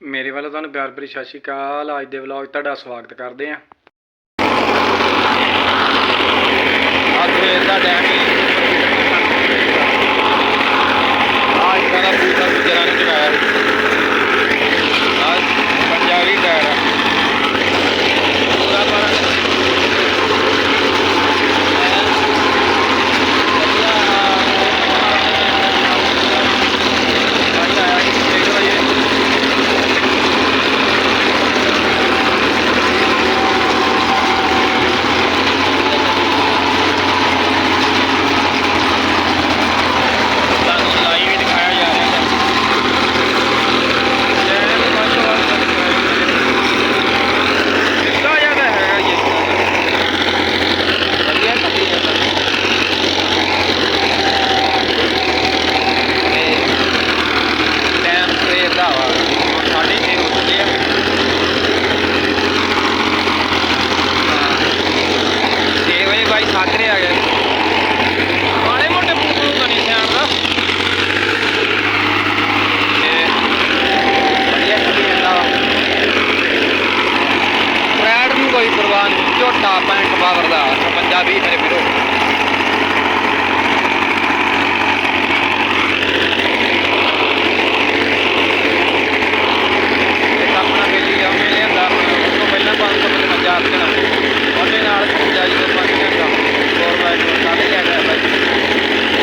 ਮੇਰੇ ਵੱਲੋਂ ਤੁਹਾਨੂੰ ਪਿਆਰ ਭਰੀ ਸਤਿ ਸ਼੍ਰੀ ਅਕਾਲ। ਅੱਜ ਦੇ ਵਲੌਗ ਤੁਹਾਡਾ ਸਵਾਗਤ ਕਰਦੇ ਹਾਂ। ਅੱਜ ਦਾ ਡੈਮ ਹੀ। ਅੱਜ ਦਾ ਪੂਰਾ ਗੁਜਰਾਂ ਨੂੰ ਚੁਕਾਇਆ ਅੱਜ ਪੰਜਾਬੀ ਟਾਇਰ ਆ ਪੂਰਾ ਪਰ ਤੁਹਾਨੂੰ ਲਾਈਵ ਹੀ ਦਿਖਾਇਆ ਜਾ ਰਿਹਾ ਹੈ ਕਿੰਨਾ ਜ਼ਿਆਦਾ ਹੈਗਾ ਇਹ ਵਧੀਆ ਕੱਪੀ ਜਾਂਦਾ ਟਾਈਮ ਵਾ ਸਾਢੇ ਛੇ ਹੋ ਆ। ਛੇ ਵਜੇ ਬਾਈ ਸਾਜਰੇ ਆ ਗਏ। ਮਾੜੇ ਮੋਟੇ ਪੂਪੂ ਤਾਂ ਨਹੀਂ ਸਿਆਣ ਦਾ। ਕੋਈ ਪਰਵਾਹ ਨਹੀਂ। ਝੋਟਾ ਪੈਂਟ ਪਾਵਰ ਦਾ ਪੰਜਾਬੀ ਮੇਰੇ ਵੀਰੋ ਇੱਕ ਆਪਣਾ ਬੇਲੀ ਆ ਉਹਨੇ ਲਿਆਂਦਾ ਉਸ ਤੋਂ ਪਹਿਲਾਂ 555 ਆਰਜਨ ਉਹਦੇ ਨਾਲ 55 ਤੋਂ 5 ਘੰਟਾ ਹੋਰ ਬਾਈਕ ਨਾਲ ਲਿਆ ਗਿਆ ਬਾਈ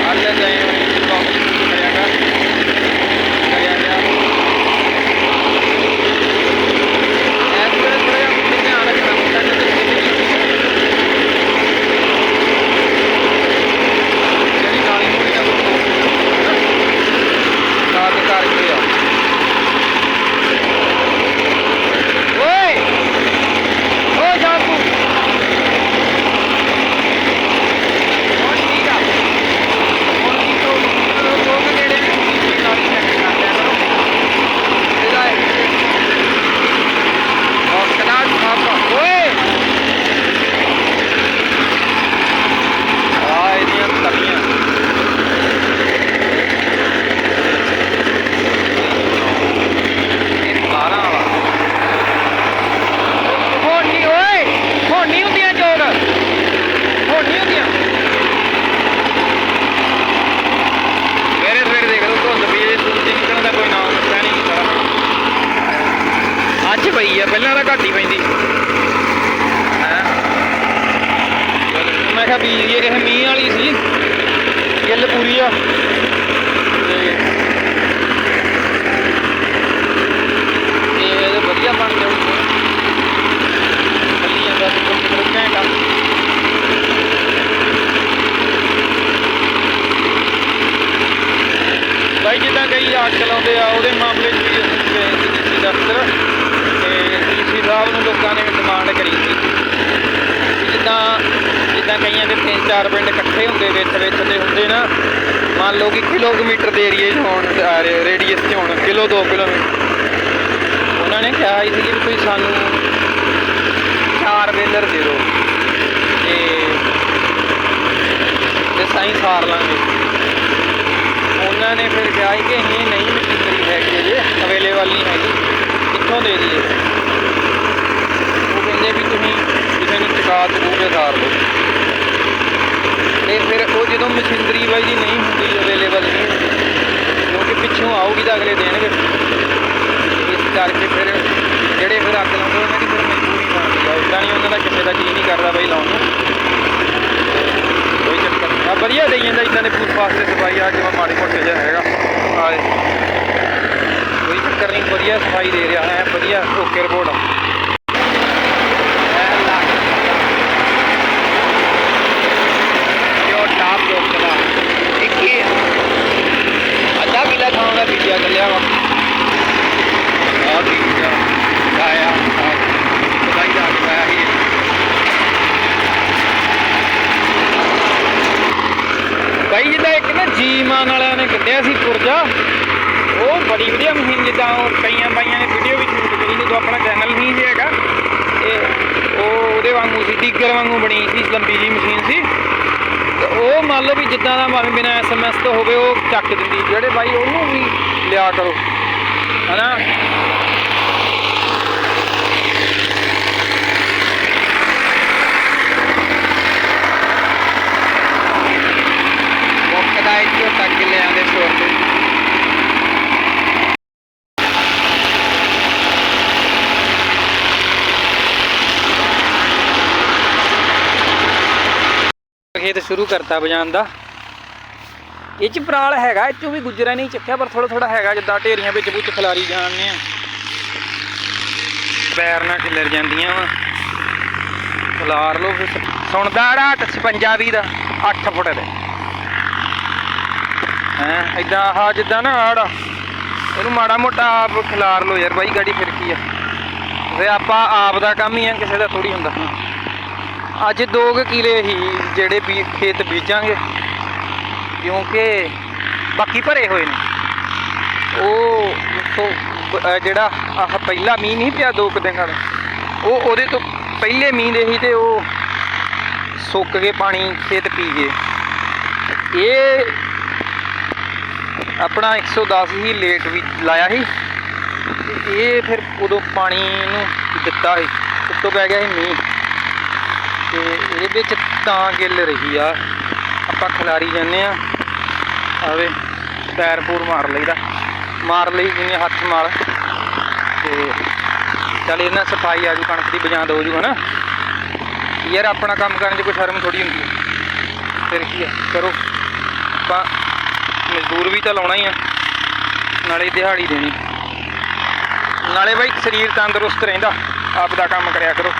ਅੱਜ ਜਾਏ ਹੋਏ ਕਾਫੀ ਕਰਿਆ ਕਰ ਕਰਿਆ ਗਿਆ ਐਸ ਵੇਲੇ ਥੋੜਾ ਜਿਹਾ ਆਪਣੇ ਧਿਆਨ ਰੱਖਣਾ ਹੁੰਦਾ ਜਦੋਂ ਜਿਹੜੀ ਨਾਲੀ ਹੋਣੀ ਆ ਕਾਦ ਕਰਕੇ ਆ ਓਏ ਓ ਜਾਕੂ ਹੁਣ ਠੀਕ ਆ ਹੁਣ ਕੀ ਤੋਂ ਲੋਕ ਜਿਹੜੇ ਨੇ ਨਾਲੀ ਚੈੱਕ ਕਰਦੇ ਆ ਕਰੋ ਇਹਦਾ ਔਰ ਕਨਾਡ ਸਾਹਿਬ ਓਏ ਆ ਇਹਦੀਆਂ ਤਵੀਆਂ ਇਹ 12 ਵਾਲਾ ਹੁਣ ਨਹੀਂ ਓਏ ਹੁਣ ਨਹੀਂ ਹੁੰਦੀਆਂ ਜੋੜ ਹੁਣ ਨਹੀਂ ਹੁੰਦੀਆਂ ਮੇਰੇ ਸਵੇਰੇ ਦੇਖ ਲਓ ਧੁੰਦ ਪਈ ਜੇ ਸੂਰਜ ਨਿਕਲਣ ਦਾ ਕੋਈ ਨਾਮ ਦੱਸਿਆ ਨਹੀਂ ਸਾਰਾ ਅੱਜ ਪਈ ਆ ਪਹਿਲਾਂ ਤਾਂ ਘੱਟ ਹੀ ਪੈਂਦੀ ਹੈਂ। ਮੈਂ ਇਹ ਮੀਂਹ ਵਾਲੀ ਸੀ। ਗਿੱਲ ਪੂਰੀ ਆ। ਵਧੀਆ ਬਣ ਬਾਈ ਜਿੱਦਾਂ ਕਈ ਆਗ ਚਲਾਉਂਦੇ ਆ, ਉਹਦੇ ਮਾਮਲੇ 'ਚ ਵੀ ਅਸੀਂ ਗਏ ਸੀ ਡੀਸੀ ਦਫ਼ਤਰ। ਤੇ ਡੀਸੀ ਸਾਹਿਬ ਨੂੰ ਲੋਕਾਂ ਨੇ ਡਿਮਾਂਡ ਕਰੀ। ਜਿੱਦਾਂ ਕਈਆਂ ਦੇ ਤਿੰਨ ਚਾਰ ਪਿੰਡ ਇਕੱਠੇ ਹੁੰਦੇ ਵਿੱਚ ਵਿੱਚ ਦੇ ਹੁੰਦੇ ਨਾ, ਮੰਨ ਲਓ ਕਿ ਕਿਲੋਮੀਟਰ ਦੇ ਏਰੀਏ 'ਚ ਹੋਣ ਰੇਡੀਅਸ 'ਚ ਹੋਣ, ਕਿਲੋ 2 ਕਿਲੋਮੀਟਰ ਉਹਨਾਂ ਨੇ ਕਿਹਾ ਸੀ ਕਿ ਵੀ ਤੁਸੀਂ ਸਾਨੂੰ ਚਾਰ ਵੇਲਰ ਦੇ ਦਿਓ। ਤੇ ਤੇ ਸਾਈਂ ਸਾਰ ਲਾਂਗੇ। ਉਹਨਾਂ ਨੇ ਫਿਰ ਕਿਹਾ ਸੀ ਕਿ ਅਸੀਂ ਨਹੀਂ ਮਸ਼ੀਨਰੀ ਹੈਗੀ ਜੇ ਅਵੇਲੇਬਲ ਨਹੀਂ ਹੈਗੀ, ਕਿੱਥੋਂ ਦੇ ਦਈਏ? ਉਹ ਕਹਿੰਦੇ ਵੀ ਤੁਸੀਂ ਕਿਸੇ ਨੂੰ ਚੁਕਾ ਦੂਗੇ ਸਾਰ ਲਓ ਤੇ ਫਿਰ ਉਹ ਜਦੋਂ ਮਸ਼ੀਨਰੀ ਬਾਈ ਜੀ ਨਹੀਂ ਹੁੰਦੀ ਅਵੇਲੇਬਲ ਨਹੀਂ ਕਿਉਂਕਿ ਪਿੱਛੋਂ ਆਊਗੀ ਤਾਂ ਅਗਲੇ ਦੇਣਗੇ। ਇਸ ਕਰਕੇ ਫਿਰ ਜਿਹੜੇ ਫਿਰ ਅੱਗ ਲਾਉਂਦੇ ਉਹਨਾਂ ਦੀ ਫਿਰ ਮਜਬੂਰੀ ਬਣਦੀ ਆ। ਇਦਾਂ ਨਹੀਂ ਉਹਨਾਂ ਦਾ ਕਿਸੇ ਦਾ ਜੀ ਨਹੀਂ ਕਰਦਾ ਬਈ ਲਾਉਣ ਨੂੰ। ਕੋਈ ਚੱਕਰ ਨਹੀਂ। ਆ ਵਧੀਆ ਦੇਈ ਜਾਂਦਾ ਇਦਾਂ ਦੇ ਫੂਡ ਫਾਸਟ ਦੇ ਸਫ਼ਾਈ ਆ ਜਿਵੇਂ ਮਾੜੀ ਮੋਟੇ ਜਿਹਾ ਹੈਗਾ। ਆਏ ਕੋਈ ਚੱਕਰ ਨਹੀਂ ਵਧੀਆ ਸਫ਼ਾਈ ਦੇ ਰਿਹਾ ਹੈ ਵਧੀਆ ਓਕੇ ਰਿਪੋਰਟ ਆ ਐ ਲਾ ਜੋ ਟਾਪ ਲੋਕ ਦਾ ਇੱਕ ਹੀ ਆ। ਅੱਧਾ ਕਿਲਾ ਖਾਵਾਂਗਾ ਬੀਜਿਆ ਵਾ। ਆ ਠੀਕ ਆ ਆਇਆ ਬਧਾਈ ਦਾ ਆਇਆ ਹੀ ਬਾਈ, ਜਿੱਦਾਂ ਇੱਕ ਨਾ ਜੀ ਮਾਨ ਵਾਲਿਆਂ ਨੇ ਕੱਢਿਆ ਸੀ ਪੁਰਜਾ ਉਹ ਬੜੀ ਵਧੀਆ ਮਸ਼ੀਨ ਜਿੱਦਾਂ ਉਹ ਕਈਆਂ ਬਾਈਆਂ ਨੇ ਵੀਡੀਓ ਵੀ ਸ਼ੂਟ ਕਰੀ ਜਦੋਂ ਆਪਣਾ ਚੈਨਲ ਨਹੀਂ ਸੀ ਹੈਗਾ। ਇਹ ਉਹ ਉਹਦੇ ਵਾਂਗੂ ਸੀ ਟੀਕਰ ਵਾਂਗੂ ਬਣੀ ਸੀ, ਲੰਬੀ ਜੀ ਮਸ਼ੀਨ ਸੀ। ਉਹ ਮੰਨ ਲਓ ਵੀ ਜਿੱਦਾਂ ਦਾ ਭਾਵੇਂ ਬਿਨਾ ਐਸਐਮਐਸ ਤੋਂ ਹੋਵੇ, ਉਹ ਚੱਕ ਦਿੰਦੀ। ਜਿਹੜੇ ਬਾਈ ਉਹਨੂੰ ਵੀ ਲਿਆ ਕਰੋ। ਹਨਾ? ਟੱਕ ਲਿਆਂਦੇ ਸ਼ੋਰ ਤੇ ਖੇਤ ਸ਼ੁਰੂ ਕਰਤਾ ਬਜਾਨ ਦਾ। ਇਹ ਚ ਪਰਾਲ ਹੈਗਾ, ਇਹ ਚੋਂ ਵੀ ਗੁਜਰਾ ਨਹੀਂ ਚੱਕਿਆ, ਪਰ ਥੋੜਾ ਥੋੜਾ ਹੈਗਾ, ਜਿੱਦਾਂ ਢੇਰੀਆਂ ਵਿੱਚ ਵਿੱਚ ਖਿਲਾਰੀ ਜਾਣਨੇ ਆ। ਪੈਰ ਨਾਲ ਖਿਲਰ ਜਾਂਦੀਆਂ ਵਾ। ਖਿਲਾਰ ਲੋ ਫਿਰ। ਸੁਣਦਾ ਰਾਤ 56 ਵੀ ਦਾ 8 ਫੁੱਟ ਦੇ। ਹੈ ਇਦਾਂ ਆਹ ਜਿੱਦਾਂ ਨਾ ਆੜਾ, ਇਹਨੂੰ ਮਾੜਾ ਮੋਟਾ ਆਪ ਖਿਲਾਰ ਲੋ ਯਾਰ, ਬਾਈ ਗਾੜੀ ਫਿਰ ਕੀ ਆ। ਵੇ ਆਪਾਂ ਆਪ ਦਾ ਕੰਮ ਹੀ ਆ, ਕਿਸੇ ਦਾ ਥੋੜੀ ਹੁੰਦਾ। ਅੱਜ 2 ਕਿਲੇ ਹੀ ਜਿਹੜੇ ਵੀ ਖੇਤ ਬੀਜਾਂਗੇ, ਕਿਉਂਕਿ ਬਾਕੀ ਭਰੇ ਹੋਏ ਨੇ। ਉਹ ਤੋਂ ਜਿਹੜਾ ਆਹ ਪਹਿਲਾ ਮੀਂਹ ਨਹੀਂ ਪਿਆ ਦੋ ਕੁ ਦਿਨ ਨਾਲ, ਉਹ ਉਹਦੇ ਤੋਂ ਪਹਿਲੇ ਮੀਂਹ ਦੇ ਹੀ ਤੇ ਉਹ ਸੁੱਕ ਕੇ ਪਾਣੀ ਖੇਤ ਪੀ ਗਏ। ਇਹ ਆਪਣਾ 110 ਹੀ ਲੇਟ ਵੀ ਲਾਇਆ ਸੀ, ਤੇ ਇਹ ਫਿਰ ਉਦੋਂ ਪਾਣੀ ਨੂੰ ਦਿੱਤਾ ਸੀ, ਉੱਤੋਂ ਪੈ ਗਿਆ ਸੀ ਮੀਂਹ। ਤੇ ਇਹਦੇ ਵਿੱਚ ਤਾਂ ਗਿੱਲ ਰਹੀ ਆ। ਆਪਾਂ ਖਿਲਾਰੀ ਜਾਂਦੇ ਆ। ਆਵੇ, ਪੈਰ ਪੂਰ ਮਾਰ ਲਈਦਾ। ਮਾਰ ਲਈ ਜਿਵੇਂ ਹੱਥ ਮਾਰ ਤੇ ਚੱਲ ਇਹਨਾਂ ਸਫ਼ਾਈ ਆ ਜੂ, ਕਣਕ ਦੀ ਬਜਾਂਦ ਹੋ ਜੂ, ਹਨਾ? ਯਾਰ ਆਪਣਾ ਕੰਮ ਕਰਨ 'ਚ ਕੋਈ ਸ਼ਰਮ ਥੋੜੀ ਹੁੰਦੀ ਹੈ ਫਿਰ ਕੀ ਹੈ ਕਰੋ। ਆਪਾਂ ਮਜ਼ਦੂਰ ਵੀ ਤਾਂ ਲਾਉਣਾ ਹੀ ਆ। ਨਾਲੇ ਦਿਹਾੜੀ ਦੇਣੀ। ਨਾਲੇ ਬਾਈ, ਸਰੀਰ ਤੰਦਰੁਸਤ ਰਹਿੰਦਾ। ਆਪ ਦਾ ਕੰਮ ਕਰਿਆ ਕਰੋ।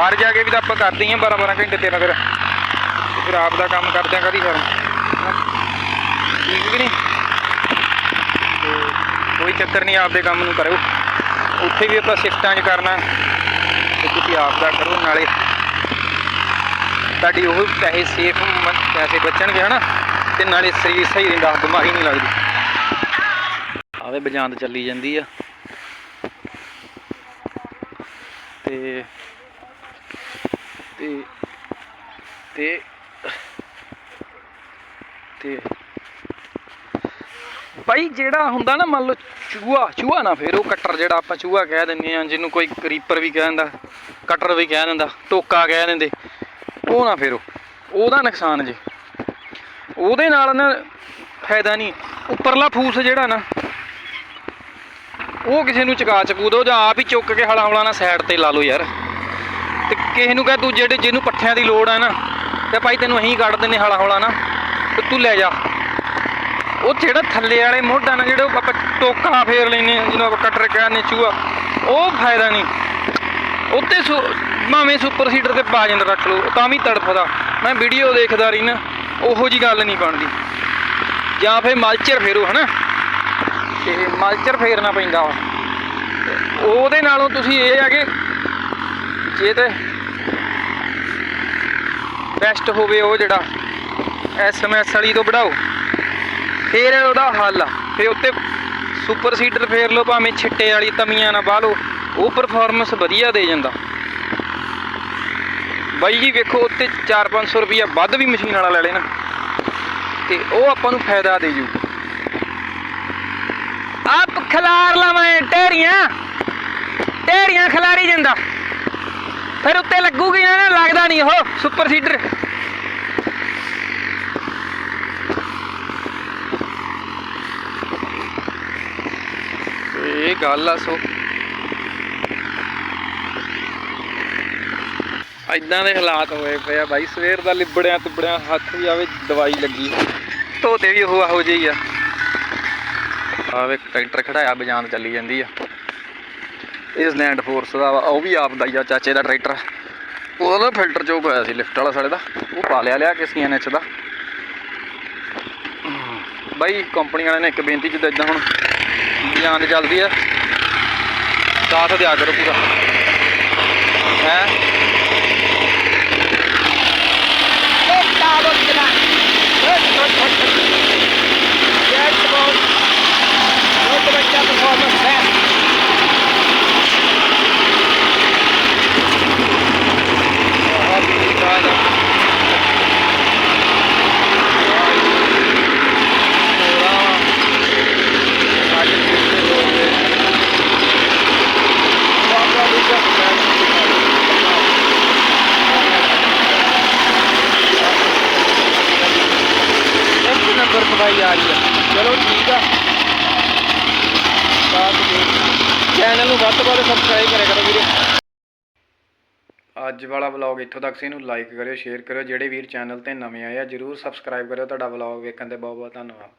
ਬਾਹਰ ਜਾ ਕੇ ਵੀ ਤਾਂ ਆਪਾਂ ਕਰਦੇ ਹੀ ਆ 12 12 ਘੰਟੇ ਤੇਰਾ ਫਿਰ ਫਿਰ ਆਪ ਦਾ ਕੰਮ ਕਰਦਿਆਂ ਕਦੀ ਸ਼ਰਮ ਹਨਾ? ਠੀਕ ਵੀ ਨਹੀਂ? ਕੋਈ ਚੱਕਰ ਨਹੀਂ ਆਪਦੇ ਕੰਮ ਨੂੰ ਕਰੋ ਉੱਥੇ ਵੀ ਆਪਾਂ ਸ਼ਿਫਟਾਂ 'ਚ ਕਰਨਾ। ਤੇ ਤੁਸੀਂ ਆਪ ਦਾ ਕਰੋ, ਨਾਲੇ ਤੁਹਾਡੀ ਉਹ ਪੈਸੇ ਸੇਫ ਪੈਸੇ ਬਚਣਗੇ, ਹਨਾ? ਤੇ ਨਾਲੇ ਸਰੀਰ ਸਹੀ ਰਹਿੰਦਾ, ਬਿਮਾਰੀ ਨਹੀਂ ਲੱਗਦੀ। ਆਵੇ ਬਜਾਂਦ ਚੱਲੀ ਜਾਂਦੀ ਆ। ਤੇ ਤੇ ਤੇ ਤੇ ਭਾਈ ਜਿਹੜਾ ਹੁੰਦਾ ਨਾ ਮੰਨ ਲਓ ਚੂਹਾ ਚੂਹਾ ਨਾ ਫੇਰ, ਉਹ ਕਟਰ ਜਿਹੜਾ ਆਪਾਂ ਚੂਹਾ ਕਹਿ ਦਿੰਦੇ ਆ ਜਿਹਨੂੰ ਕੋਈ ਕਰੀਪਰ ਵੀ ਕਹਿ ਦਿੰਦਾ, ਕਟਰ ਵੀ ਕਹਿ ਦਿੰਦਾ, ਟੋਕਾ ਕਹਿ ਦਿੰਦੇ, ਉਹ ਨਾ ਫੇਰੋ, ਉਹਦਾ ਨੁਕਸਾਨ ਜੇ। ਉਹਦੇ ਨਾਲ ਨਾ ਫਾਇਦਾ ਨਹੀਂ, ਉੱਪਰਲਾ ਫੂਸ ਜਿਹੜਾ ਨਾ, ਉਹ ਕਿਸੇ ਨੂੰ ਚਕਾ ਚਕੂ ਦੋ ਜਾਂ ਆਪ ਹੀ ਚੁੱਕ ਕੇ ਹਲਾ ਹਲਾ ਨਾ ਸਾਈਡ ਤੇ ਲਾ ਲਓ ਯਾਰ। ਤੇ ਕਿਸੇ ਨੂੰ ਕਹਿ ਤੂੰ ਜਿਹੜੇ ਜਿਹਨੂੰ ਪੱਠਿਆਂ ਦੀ ਲੋੜ ਹੈ ਨਾ ਤੇ ਭਾਈ ਤੈਨੂੰ ਅਸੀਂ ਕੱਢ ਦਿੰਨੇ ਹੌਲਾ ਹਲਾ ਨਾ ਤੇ ਤੂੰ ਲੈ ਜਾ। ਉਹ ਜਿਹੜਾ ਥੱਲੇ ਵਾਲੇ ਮੋਢਾ ਨਾ ਜਿਹੜੇ ਆਪਾਂ ਟੋਕਾ ਫੇਰ ਲੈਨੇ ਆ, ਜਿਹਨੂੰ ਆਪਾਂ ਕਟਰ ਕਹਿੰਦੇ ਚੂਹਾ ਉਹ ਫਾਇਦਾ ਨਹੀਂ। ਉੱਤੇ ਸੁ ਭਾਵੇਂ ਸੁਪਰ ਸੀਡਰ ਤੇ ਬਾਜਨ ਰੱਖ ਲਓ ਤਾਂ ਵੀ ਤੜਫਦਾ। ਮੈਂ ਵੀਡੀਓ ਦੇਖਦਾ ਰਹੀ ਨਾ ਉਹੋ ਜੀ ਗੱਲ ਨਹੀਂ ਬਣਦੀ। ਜਾਂ ਫਿਰ ਮਲਚਰ ਫੇਰੋ ਹਨਾ? ਤੇ ਮਲਚਰ ਫੇਰਨਾ ਪੈਂਦਾ ਉਹਦੇ ਨਾਲੋਂ ਤੁਸੀਂ ਇਹ ਆ ਕਿ ਜੇ ਤੇ ਬੈਸਟ ਹੋਵੇ ਉਹ ਜਿਹੜਾ ਐਸਐਮਐਸ ਵਾਲੀ ਤੋਂ ਵਧਾਓ ਫਿਰ ਉਹਦਾ ਹੱਲ ਆ। ਫਿਰ ਉੱਤੇ ਸੁਪਰ ਸੀਡਰ ਫੇਰ ਲਓ, ਭਾਵੇਂ ਛਿੱਟੇ ਵਾਲੀ ਤਮੀਆਂ ਨਾ ਬਾਹ ਲਓ ਉਹ ਪਰਫਾਰਮੈਂਸ ਵਧੀਆ ਦੇ ਜਾਂਦਾ। ਬਾਈ ਜੀ ਵੇਖੋ, ਉੱਤੇ 4-500 ਰੁਪਈਆ ਵੱਧ ਵੀ ਮਸ਼ੀਨ ਵਾਲਾ ਲੈ ਲੈਣਾ। ਤੇ ਉਹ ਆਪਾਂ ਨੂੰ ਫਾਇਦਾ ਦੇ ਜੂ। ਆਪ ਖਲਾਰ ਲਵਾਂ ਢੇਰੀਆਂ। ਢੇਰੀਆਂ ਖਲਾਰੀ ਜਾਂਦਾ। ਫਿਰ ਉੱਤੇ ਲੱਗੂਗੀ ਨਾ, ਲੱਗਦਾ ਨਹੀਂ ਉਹ ਸੁਪਰ ਸੀਡਰ ਇਹ ਗੱਲ ਆ, ਸੋ। ਇਦਾਂ ਦੇ ਹਾਲਾਤ ਹੋਏ ਪਏ ਆ ਬਾਈ, ਸਵੇਰ ਦਾ ਲਿਬੜਿਆ ਤਿਬੜਿਆ ਹੱਥ ਵੀ ਆਵੇ, ਦਵਾਈ ਲੱਗੀ। ਧੋਤੇ ਵੀ ਉਹ ਆਹੋ ਜਿਹੀ ਆ। ਆਵੇ ਟਰੈਕਟਰ ਖੜਾਇਆ, ਬਜਾਨ ਚੱਲੀ ਜਾਂਦੀ ਆ। ਇਸ ਲੈਂਡ ਫੋਰਸ ਦਾ ਵਾ, ਉਹ ਵੀ ਆਪ ਦਾ ਹੀ ਆ ਚਾਚੇ ਦਾ ਟਰੈਕਟਰ ਉਹਦਾ ਫਿਲਟਰ ਚੋਕ ਹੋਇਆ ਸੀ ਲਿਫਟ ਵਾਲਾ ਸਾਡੇ ਦਾ ਉਹ ਪਾ ਲਿਆ ਲਿਆ ਕੇ ਸੀਐਨਐਚ ਦਾ ਬਾਈ ਕੰਪਨੀ ਵਾਲਿਆਂ ਨੇ ਇੱਕ ਬੇਨਤੀ ਜਿੱਦਾਂ ਇਦਾਂ ਹੁਣ ਬਜਾਨ ਚੱਲਦੀ ਆ ਸਾਥ ਦਿਆ ਕਰੋ ਪੂਰਾ ਹੈ ਇੱਕ ਨੰਬਰ ਆ ਰਹੀ ਆ। ਚਲੋ ਠੀਕ ਆ। ਚੈਨਲ ਨੂੰ ਵੱਧ ਤੋਂ ਵੱਧ ਸਬਸਕ੍ਰਾਈਬ ਕਰਿਆ ਕਰੋ ਵੀਰੇ। ਅੱਜ ਵਾਲਾ ਵਲੌਗ ਇੱਥੋਂ ਤੱਕ ਸੀ, ਇਹਨੂੰ ਲਾਈਕ ਕਰਿਓ ਸ਼ੇਅਰ ਕਰਿਓ। ਜਿਹੜੇ ਵੀਰ ਚੈਨਲ ਤੇ ਨਵੇਂ ਆਏ ਆ, ਜਰੂਰ ਸਬਸਕ੍ਰਾਈਬ ਕਰਿਓ। ਤੁਹਾਡਾ ਵਲੌਗ ਵੇਖਣ ਤੇ ਬਹੁਤ ਬਹੁਤ ਧੰਨਵਾਦ।